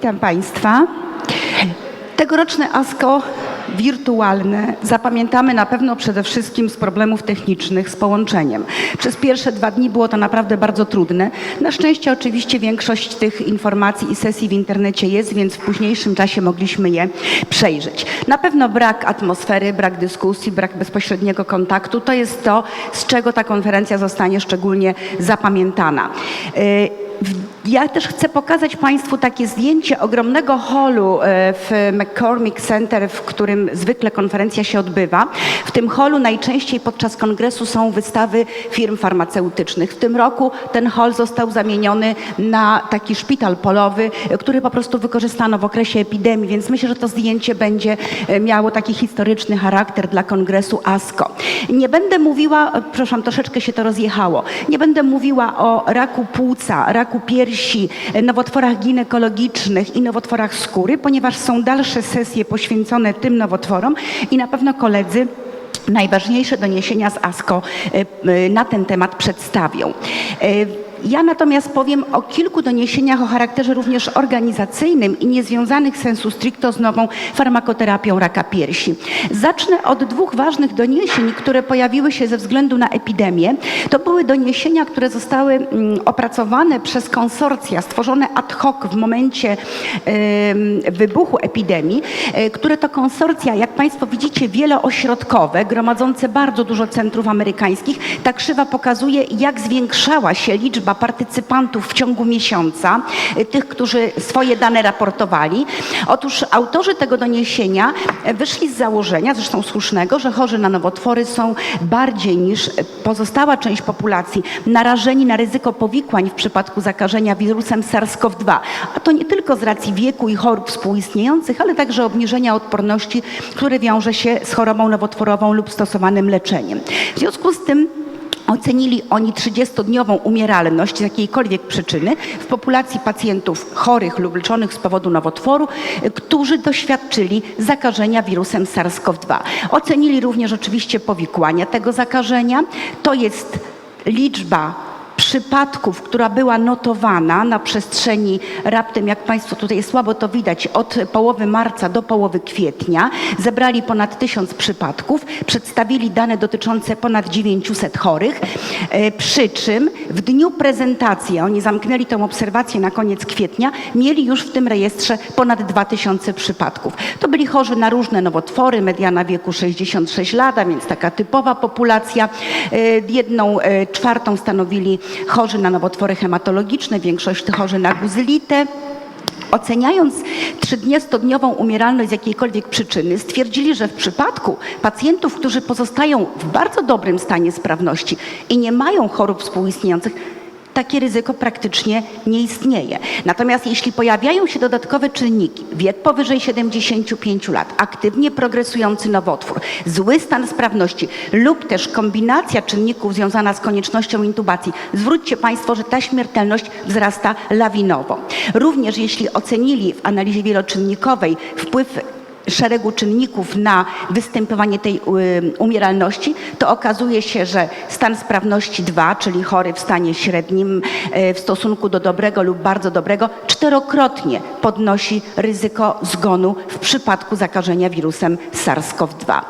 Witam Państwa. Tegoroczne ASKO wirtualne zapamiętamy na pewno przede wszystkim z problemów technicznych z połączeniem. Przez pierwsze dwa dni było to naprawdę bardzo trudne. Na szczęście oczywiście większość tych informacji i sesji w internecie jest, więc w późniejszym czasie mogliśmy je przejrzeć. Na pewno brak atmosfery, brak dyskusji, brak bezpośredniego kontaktu to jest to, z czego ta konferencja zostanie szczególnie zapamiętana. Y, Ja też chcę pokazać Państwu takie zdjęcie ogromnego holu e, w McCormick Center, w którym zwykle konferencja się odbywa. W tym holu najczęściej podczas kongresu są wystawy firm farmaceutycznych. W tym roku ten hol został zamieniony na taki szpital polowy, który po prostu wykorzystano w okresie epidemii, więc myślę, że to zdjęcie będzie e, miało taki historyczny charakter dla kongresu ASCO. Nie będę mówiła, przepraszam, troszeczkę się to rozjechało, nie będę mówiła o raku płuca, raku piersi, e, nowotworach ginekologicznych i nowotworach skóry, ponieważ są dalsze sesje poświęcone tym nowotworom i na pewno koledzy najważniejsze doniesienia z ASCO e, e, na ten temat przedstawią. Ja natomiast powiem o kilku doniesieniach o charakterze również organizacyjnym i niezwiązanych sensu stricto z nową farmakoterapią raka piersi. Zacznę od dwóch ważnych doniesień, które pojawiły się ze względu na epidemię. To były doniesienia, które zostały mm, opracowane przez konsorcja, stworzone ad hoc w momencie wybuchu epidemii, e, które to konsorcja, jak Państwo widzicie, wieloośrodkowe, gromadzące bardzo dużo centrów amerykańskich. Ta krzywa pokazuje, jak zwiększała się liczba partycypantów w ciągu miesiąca, e, tych, którzy swoje dane raportowali. Otóż autorzy tego doniesienia e, wyszli z założenia, zresztą słusznego, że chorzy na nowotwory są bardziej niż pozostała część populacji narażeni na ryzyko powikłań w przypadku zakażenia wirusem SARS-CoV-2. A to nie tylko z racji wieku i chorób współistniejących, ale także obniżenia odporności, które wiąże się z chorobą nowotworową lub stosowanym leczeniem. W związku z tym Ocenili oni 30-dniową umieralność z jakiejkolwiek przyczyny w populacji pacjentów chorych lub leczonych z powodu nowotworu, którzy doświadczyli zakażenia wirusem SARS-CoV-2. Ocenili również oczywiście powikłania tego zakażenia. To jest liczba przypadków, która była notowana na przestrzeni raptem, jak Państwo tutaj słabo to widać, od połowy marca do połowy kwietnia. Zebrali ponad tysiąc przypadków, przedstawili dane dotyczące ponad 900 chorych, e, przy czym w dniu prezentacji, oni zamknęli tę obserwację na koniec kwietnia, mieli już w tym rejestrze ponad 2000 przypadków. To byli chorzy na różne nowotwory, mediana wieku 66 lat, a więc taka typowa populacja. E, Jedną e, czwartą stanowili chorzy na nowotwory hematologiczne, większość chorzy na guzylitę. Oceniając 30-dniową umieralność z jakiejkolwiek przyczyny, stwierdzili, że w przypadku pacjentów, którzy pozostają w bardzo dobrym stanie sprawności i nie mają chorób współistniejących, takie ryzyko praktycznie nie istnieje. Natomiast jeśli pojawiają się dodatkowe czynniki, wiek powyżej 75 lat, aktywnie progresujący nowotwór, zły stan sprawności lub też kombinacja czynników związana z koniecznością intubacji, zwróćcie Państwo, że ta śmiertelność wzrasta lawinowo. Również jeśli ocenili w analizie wieloczynnikowej wpływ szeregu czynników na występowanie tej y, umieralności, to okazuje się, że stan sprawności 2, czyli chory w stanie średnim y, w stosunku do dobrego lub bardzo dobrego, czterokrotnie podnosi ryzyko zgonu w przypadku zakażenia wirusem SARS-CoV-2.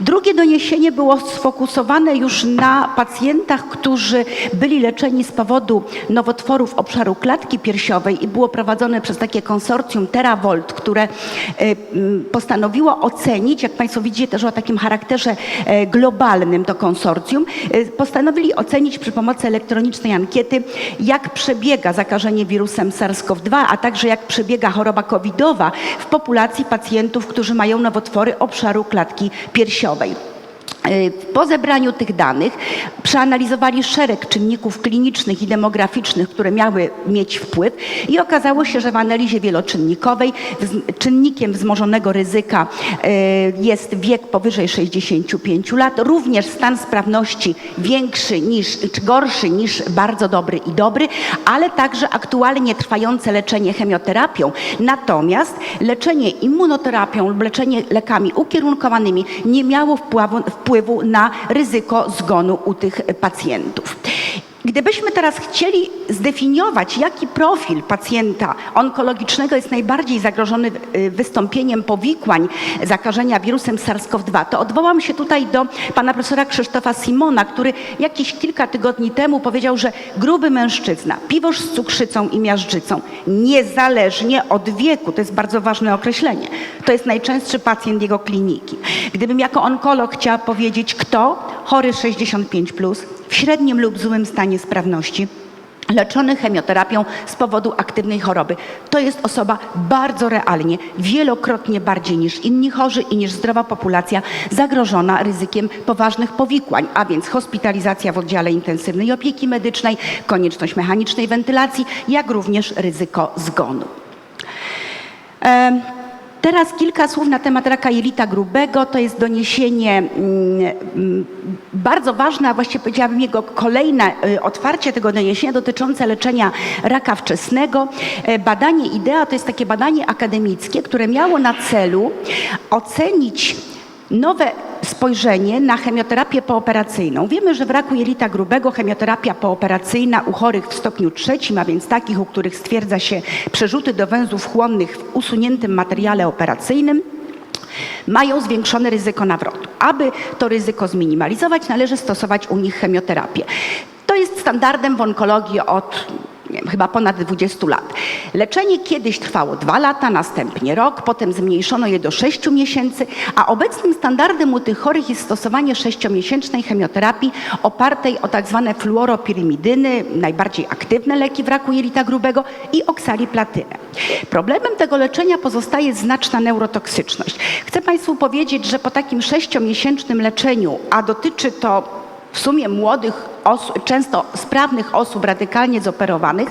Drugie doniesienie było sfokusowane już na pacjentach, którzy byli leczeni z powodu nowotworów obszaru klatki piersiowej i było prowadzone przez takie konsorcjum TeraVolt, które e, m, postanowiło ocenić, jak Państwo widzicie też o takim charakterze e, globalnym to konsorcjum, e, postanowili ocenić przy pomocy elektronicznej ankiety, jak przebiega zakażenie wirusem SARS-CoV-2, a także jak przebiega choroba covidowa w populacji pacjentów, którzy mają nowotwory obszaru klatki piersiowej. E, Po zebraniu tych danych przeanalizowali szereg czynników klinicznych i demograficznych, które miały mieć wpływ i okazało się, że w analizie wieloczynnikowej czynnikiem wzmożonego ryzyka e, jest wiek powyżej 65 lat, również stan sprawności większy niż, czy gorszy niż bardzo dobry i dobry, ale także aktualnie trwające leczenie chemioterapią. Natomiast leczenie immunoterapią lub leczenie lekami ukierunkowanymi nie miało wpływu, wpływu na ryzyko zgonu u tych pacjentów. Gdybyśmy teraz chcieli zdefiniować, jaki profil pacjenta onkologicznego jest najbardziej zagrożony y, wystąpieniem powikłań zakażenia wirusem SARS-CoV-2, to odwołam się tutaj do pana profesora Krzysztofa Simona, który jakieś kilka tygodni temu powiedział, że gruby mężczyzna, piwoż z cukrzycą i miażdżycą, niezależnie od wieku, to jest bardzo ważne określenie, to jest najczęstszy pacjent jego kliniki. Gdybym jako onkolog chciała powiedzieć, kto chory 65+, plus, w średnim lub złym stanie sprawności, leczony chemioterapią z powodu aktywnej choroby. To jest osoba bardzo realnie, wielokrotnie bardziej niż inni chorzy i niż zdrowa populacja zagrożona ryzykiem poważnych powikłań, a więc hospitalizacja w oddziale intensywnej opieki medycznej, konieczność mechanicznej wentylacji, jak również ryzyko zgonu. Teraz kilka słów na temat raka jelita grubego. To jest doniesienie mm, mm, bardzo ważne, a właściwie powiedziałabym jego kolejne y, otwarcie tego doniesienia dotyczące leczenia raka wczesnego. E, Badanie IDEA to jest takie badanie akademickie, które miało na celu ocenić nowe spojrzenie na chemioterapię pooperacyjną. Wiemy, że w raku jelita grubego chemioterapia pooperacyjna u chorych w stopniu trzecim, a więc takich, u których stwierdza się przerzuty do węzłów chłonnych w usuniętym materiale operacyjnym, mają zwiększone ryzyko nawrotu. Aby to ryzyko zminimalizować, należy stosować u nich chemioterapię. To jest standardem w onkologii od nie wiem, chyba ponad 20 lat. Leczenie kiedyś trwało 2 lata, następnie rok, potem zmniejszono je do 6 miesięcy, a obecnym standardem u tych chorych jest stosowanie 6-miesięcznej chemioterapii opartej o tak zwane fluoropirimidyny, najbardziej aktywne leki w raku jelita grubego i oksaliplatynę. Problemem tego leczenia pozostaje znaczna neurotoksyczność. Chcę Państwu powiedzieć, że po takim 6-miesięcznym leczeniu, a dotyczy to w sumie młodych, często sprawnych osób radykalnie zoperowanych,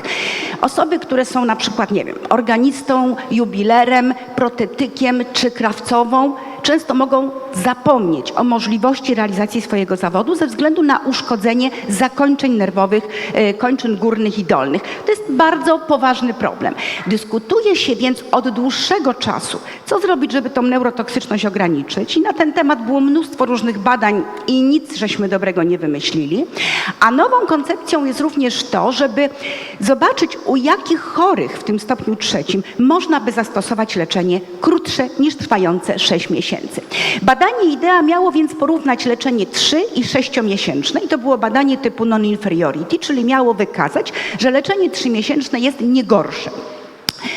osoby, które są na przykład, nie wiem, organistą, jubilerem, protetykiem czy krawcową, często mogą zapomnieć o możliwości realizacji swojego zawodu ze względu na uszkodzenie zakończeń nerwowych e, kończyn górnych i dolnych. To jest bardzo poważny problem. Dyskutuje się więc od dłuższego czasu, co zrobić, żeby tą neurotoksyczność ograniczyć i na ten temat było mnóstwo różnych badań i nic żeśmy dobrego nie wymyślili. A nową koncepcją jest również to, żeby zobaczyć u jakich chorych w tym stopniu trzecim można by zastosować leczenie krótsze niż trwające 6 miesięcy. Badanie IDEA miało więc porównać leczenie 3 i 6-miesięczne i to było badanie typu non-inferiority, czyli miało wykazać, że leczenie 3-miesięczne jest nie gorsze.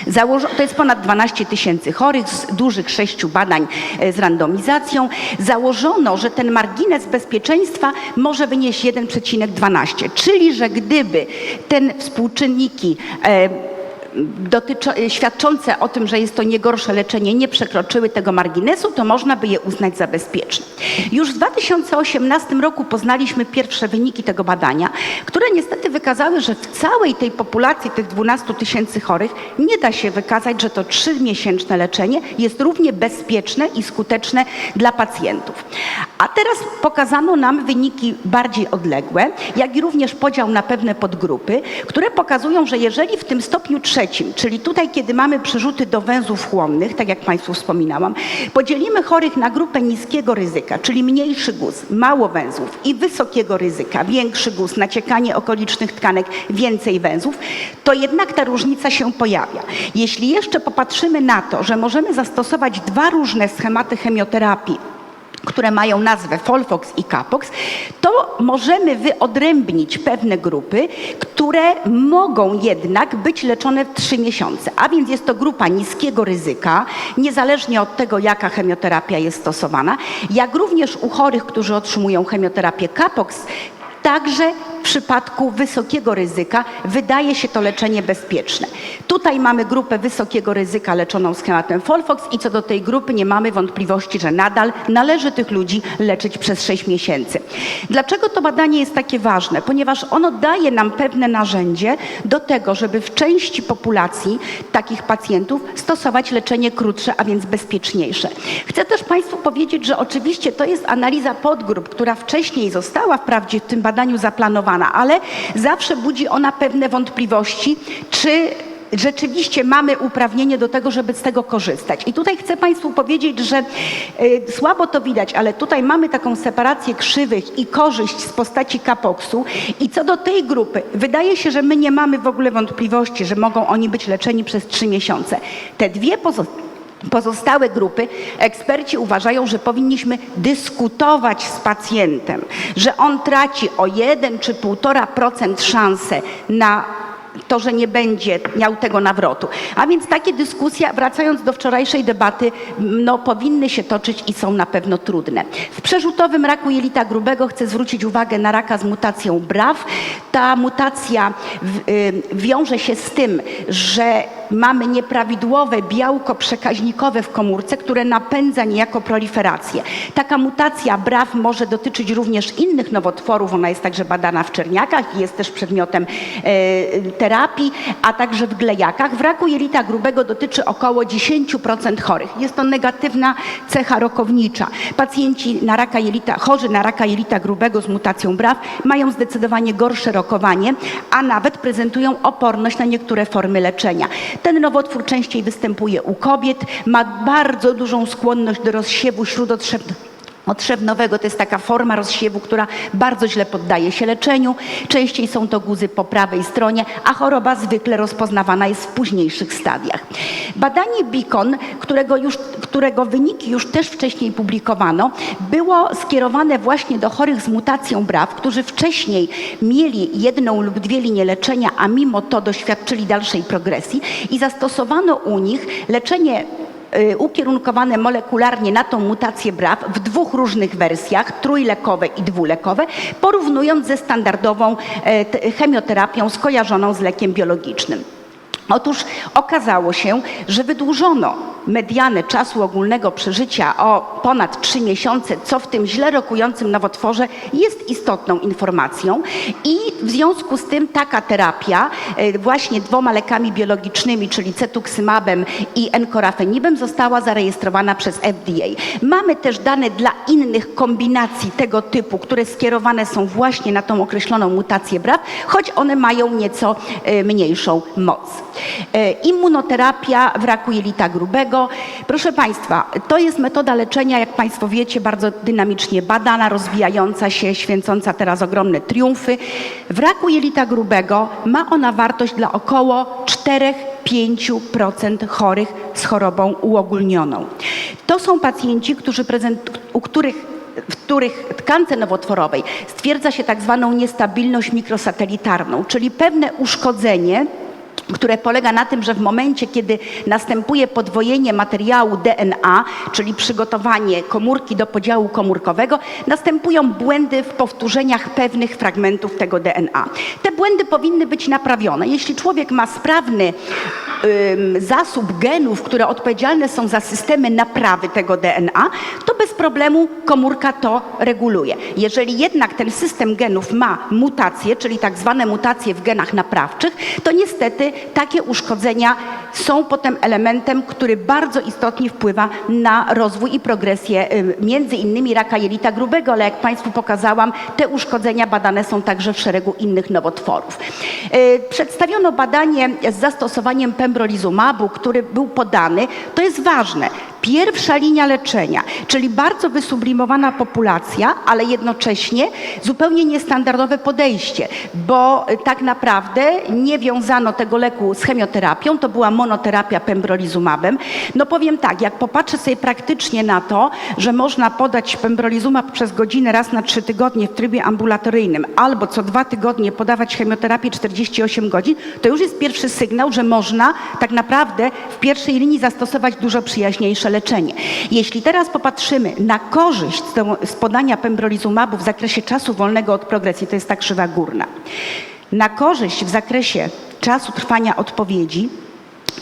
Założo, to jest ponad 12 tysięcy chorych z dużych sześciu badań e, z randomizacją. Założono, że ten margines bezpieczeństwa może wynieść 1,12, czyli że gdyby ten współczynniki e, dotyczą- świadczące o tym, że jest to nie gorsze leczenie, nie przekroczyły tego marginesu, to można by je uznać za bezpieczne. Już w 2018 roku poznaliśmy pierwsze wyniki tego badania, które niestety wykazały, że w całej tej populacji tych 12 tysięcy chorych nie da się wykazać, że to trzymiesięczne leczenie jest równie bezpieczne i skuteczne dla pacjentów. A teraz pokazano nam wyniki bardziej odległe, jak i również podział na pewne podgrupy, które pokazują, że jeżeli w tym stopniu trzecim, czyli tutaj, kiedy mamy przerzuty do węzłów chłonnych, tak jak Państwu wspominałam, podzielimy chorych na grupę niskiego ryzyka, czyli mniejszy guz, mało węzłów i wysokiego ryzyka, większy guz, naciekanie okolicznych tkanek, więcej węzłów, to jednak ta różnica się pojawia. Jeśli jeszcze popatrzymy na to, że możemy zastosować dwa różne schematy chemioterapii, które mają nazwę Folfox i Capox, to możemy wyodrębnić pewne grupy, które mogą jednak być leczone w 3 miesiące. A więc jest to grupa niskiego ryzyka, niezależnie od tego, jaka chemioterapia jest stosowana, jak również u chorych, którzy otrzymują chemioterapię Capox, Także przypadku wysokiego ryzyka wydaje się to leczenie bezpieczne. Tutaj mamy grupę wysokiego ryzyka leczoną schematem Folfox i co do tej grupy nie mamy wątpliwości, że nadal należy tych ludzi leczyć przez 6 miesięcy. Dlaczego to badanie jest takie ważne? Ponieważ ono daje nam pewne narzędzie do tego, żeby w części populacji takich pacjentów stosować leczenie krótsze, a więc bezpieczniejsze. Chcę też Państwu powiedzieć, że oczywiście to jest analiza podgrup, która wcześniej została wprawdzie w tym badaniu zaplanowana, ale zawsze budzi ona pewne wątpliwości, czy rzeczywiście mamy uprawnienie do tego, żeby z tego korzystać. I tutaj chcę Państwu powiedzieć, że y, słabo to widać, ale tutaj mamy taką separację krzywych i korzyść z postaci kapoksu. I co do tej grupy, wydaje się, że my nie mamy w ogóle wątpliwości, że mogą oni być leczeni przez trzy miesiące. Te dwie pozostałe Pozostałe grupy eksperci uważają, że powinniśmy dyskutować z pacjentem, że on traci o 1 czy 1,5% szansę na to, że nie będzie miał tego nawrotu. A więc takie dyskusje, wracając do wczorajszej debaty, no, powinny się toczyć i są na pewno trudne. W przerzutowym raku jelita grubego chcę zwrócić uwagę na raka z mutacją BRAF. Ta mutacja w, y, wiąże się z tym, że mamy nieprawidłowe białko przekaźnikowe w komórce, które napędza niejako proliferację. Taka mutacja BRAF może dotyczyć również innych nowotworów. Ona jest także badana w czerniakach i jest też przedmiotem e, terapii, a także w glejakach. Raku jelita grubego dotyczy około 10% chorych. Jest to negatywna cecha rokownicza. Pacjenci na raka jelita, chorzy na raka jelita grubego z mutacją BRAF mają zdecydowanie gorsze rokowanie, a nawet prezentują oporność na niektóre formy leczenia. Ten nowotwór częściej występuje u kobiet, ma bardzo dużą skłonność do rozsiewu śródotrzewnego. Otrzewnowego to jest taka forma rozsiewu, która bardzo źle poddaje się leczeniu. Częściej są to guzy po prawej stronie, a choroba zwykle rozpoznawana jest w późniejszych stadiach. Badanie Beacon, którego, już, którego wyniki już też wcześniej publikowano, było skierowane właśnie do chorych z mutacją BRAF, którzy wcześniej mieli jedną lub dwie linie leczenia, a mimo to doświadczyli dalszej progresji i zastosowano u nich leczenie ukierunkowane molekularnie na tą mutację BRAF w dwóch różnych wersjach, trójlekowe i dwulekowe, porównując ze standardową t- chemioterapią skojarzoną z lekiem biologicznym. Otóż okazało się, że wydłużono medianę czasu ogólnego przeżycia o ponad 3 miesiące, co w tym źle rokującym nowotworze jest istotną informacją i w związku z tym taka terapia e, właśnie dwoma lekami biologicznymi, czyli cetuxymabem i encorafenibem została zarejestrowana przez FDA. Mamy też dane dla innych kombinacji tego typu, które skierowane są właśnie na tą określoną mutację BRAF, choć one mają nieco e, mniejszą moc. E, Immunoterapia w raku jelita grubego. Proszę Państwa, to jest metoda leczenia, jak Państwo wiecie, bardzo dynamicznie badana, rozwijająca się, święcąca teraz ogromne triumfy. W raku jelita grubego ma ona wartość dla około 4-5% chorych z chorobą uogólnioną. To są pacjenci, którzy prezent, u których w których tkance nowotworowej stwierdza się tak zwaną niestabilność mikrosatelitarną, czyli pewne uszkodzenie, które polega na tym, że w momencie, kiedy następuje podwojenie materiału DNA, czyli przygotowanie komórki do podziału komórkowego, następują błędy w powtórzeniach pewnych fragmentów tego DNA. Te błędy powinny być naprawione. Jeśli człowiek ma sprawny zasób genów, które odpowiedzialne są za systemy naprawy tego DNA, to bez problemu komórka to reguluje. Jeżeli jednak ten system genów ma mutacje, czyli tak zwane mutacje w genach naprawczych, to niestety takie uszkodzenia są potem elementem, który bardzo istotnie wpływa na rozwój i progresję między innymi raka jelita grubego, ale jak Państwu pokazałam, te uszkodzenia badane są także w szeregu innych nowotworów. Yy, Przedstawiono badanie z zastosowaniem pembrolizumabu, który był podany. To jest ważne. Pierwsza linia leczenia, czyli bardzo wysublimowana populacja, ale jednocześnie zupełnie niestandardowe podejście, bo y, tak naprawdę nie wiązano tego leku z chemioterapią, to była monoterapia pembrolizumabem. No powiem tak, jak popatrzę sobie praktycznie na to, że można podać pembrolizumab przez godzinę raz na trzy tygodnie w trybie ambulatoryjnym albo co dwa tygodnie podawać chemioterapię 48 godzin, to już jest pierwszy sygnał, że można tak naprawdę w pierwszej linii zastosować dużo przyjaźniejsze leczenie. Jeśli teraz popatrzymy na korzyść z podania pembrolizumabu w zakresie czasu wolnego od progresji, to jest ta krzywa górna, na korzyść w zakresie czasu trwania odpowiedzi,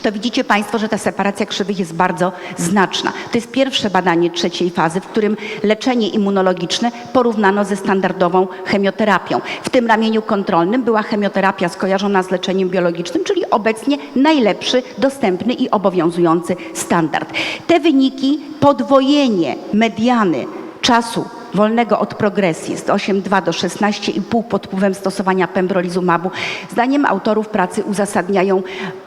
to widzicie Państwo, że ta separacja krzywych jest bardzo znaczna. To jest pierwsze badanie trzeciej fazy, w którym leczenie immunologiczne porównano ze standardową chemioterapią. W tym ramieniu kontrolnym była chemioterapia skojarzona z leczeniem biologicznym, czyli obecnie najlepszy, dostępny i obowiązujący standard. Te wyniki, podwojenie mediany czasu wolnego od progresji z 8,2 do 16,5 pod wpływem stosowania pembrolizumabu, zdaniem autorów pracy uzasadniają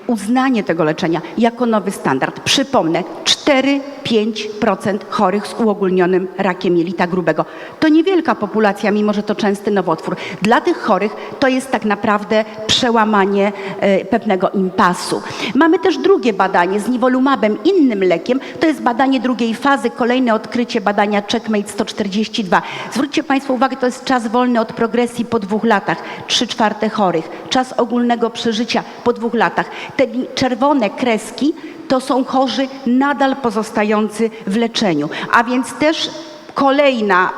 uznanie tego leczenia jako nowy standard. Przypomnę, 4-5% chorych z uogólnionym rakiem jelita grubego. To niewielka populacja, mimo że to częsty nowotwór. Dla tych chorych to jest tak naprawdę przełamanie e, pewnego impasu. Mamy też drugie badanie z nivolumabem, innym lekiem. To jest badanie drugiej fazy, kolejne odkrycie badania Checkmate 142. Zwróćcie Państwo uwagę, to jest czas wolny od progresji po dwóch latach, 3 czwarte chorych, czas ogólnego przeżycia po dwóch latach. Te czerwone kreski to są chorzy nadal pozostający w leczeniu, a więc też Kolejna,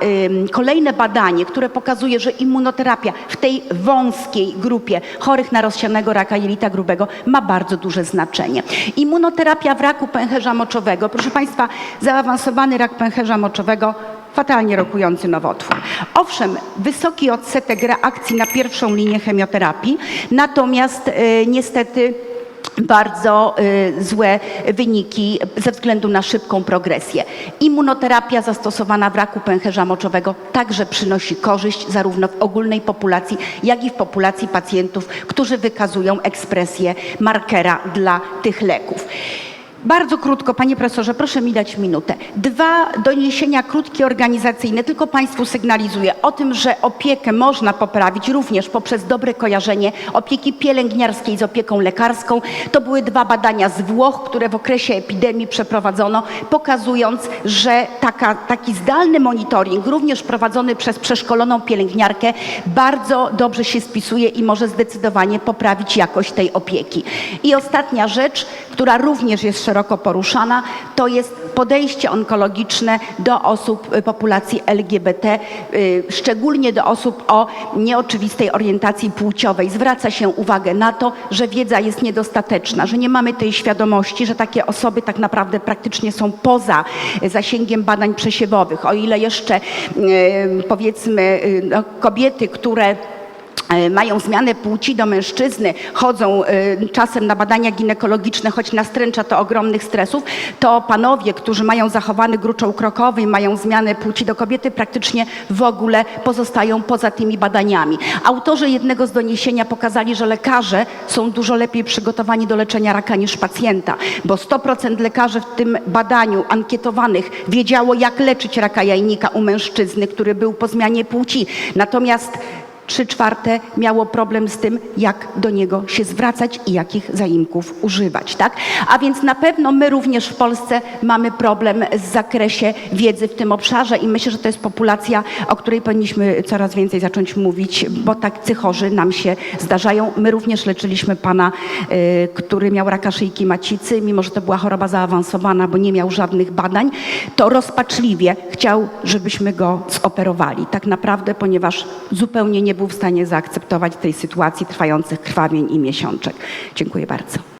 kolejne badanie, które pokazuje, że immunoterapia w tej wąskiej grupie chorych na rozsianego raka jelita grubego ma bardzo duże znaczenie. Immunoterapia w raku pęcherza moczowego, proszę Państwa, zaawansowany rak pęcherza moczowego, fatalnie rokujący nowotwór. Owszem, wysoki odsetek reakcji na pierwszą linię chemioterapii, natomiast y, niestety bardzo y, złe wyniki ze względu na szybką progresję. Immunoterapia zastosowana w raku pęcherza moczowego także przynosi korzyść zarówno w ogólnej populacji, jak i w populacji pacjentów, którzy wykazują ekspresję markera dla tych leków. Bardzo krótko, panie profesorze, proszę mi dać minutę. Dwa doniesienia krótkie organizacyjne, tylko państwu sygnalizuję o tym, że opiekę można poprawić również poprzez dobre kojarzenie opieki pielęgniarskiej z opieką lekarską. To były dwa badania z Włoch, które w okresie epidemii przeprowadzono, pokazując, że taka, taki zdalny monitoring, również prowadzony przez przeszkoloną pielęgniarkę, bardzo dobrze się spisuje i może zdecydowanie poprawić jakość tej opieki. I ostatnia rzecz, która również jest szeroko poruszana, to jest podejście onkologiczne do osób y, populacji LGBT, y, szczególnie do osób o nieoczywistej orientacji płciowej. Zwraca się uwagę na to, że wiedza jest niedostateczna, że nie mamy tej świadomości, że takie osoby tak naprawdę praktycznie są poza zasięgiem badań przesiewowych. O ile jeszcze y, powiedzmy no, kobiety, które mają zmianę płci do mężczyzny, chodzą e, czasem na badania ginekologiczne, choć nastręcza to ogromnych stresów, to panowie, którzy mają zachowany gruczoł krokowy i mają zmianę płci do kobiety, praktycznie w ogóle pozostają poza tymi badaniami. Autorzy jednego z doniesienia pokazali, że lekarze są dużo lepiej przygotowani do leczenia raka niż pacjenta, bo 100% lekarzy w tym badaniu ankietowanych wiedziało, jak leczyć raka jajnika u mężczyzny, który był po zmianie płci. Natomiast trzy czwarte miało problem z tym, jak do niego się zwracać i jakich zaimków używać, tak? A więc na pewno my również w Polsce mamy problem w zakresie wiedzy w tym obszarze i myślę, że to jest populacja, o której powinniśmy coraz więcej zacząć mówić, bo tacy chorzy nam się zdarzają. My również leczyliśmy pana, y, który miał raka szyjki macicy, mimo że to była choroba zaawansowana, bo nie miał żadnych badań, to rozpaczliwie chciał, żebyśmy go zoperowali. Tak naprawdę, ponieważ zupełnie nie był w stanie zaakceptować tej sytuacji trwających krwawień i miesiączek. Dziękuję bardzo.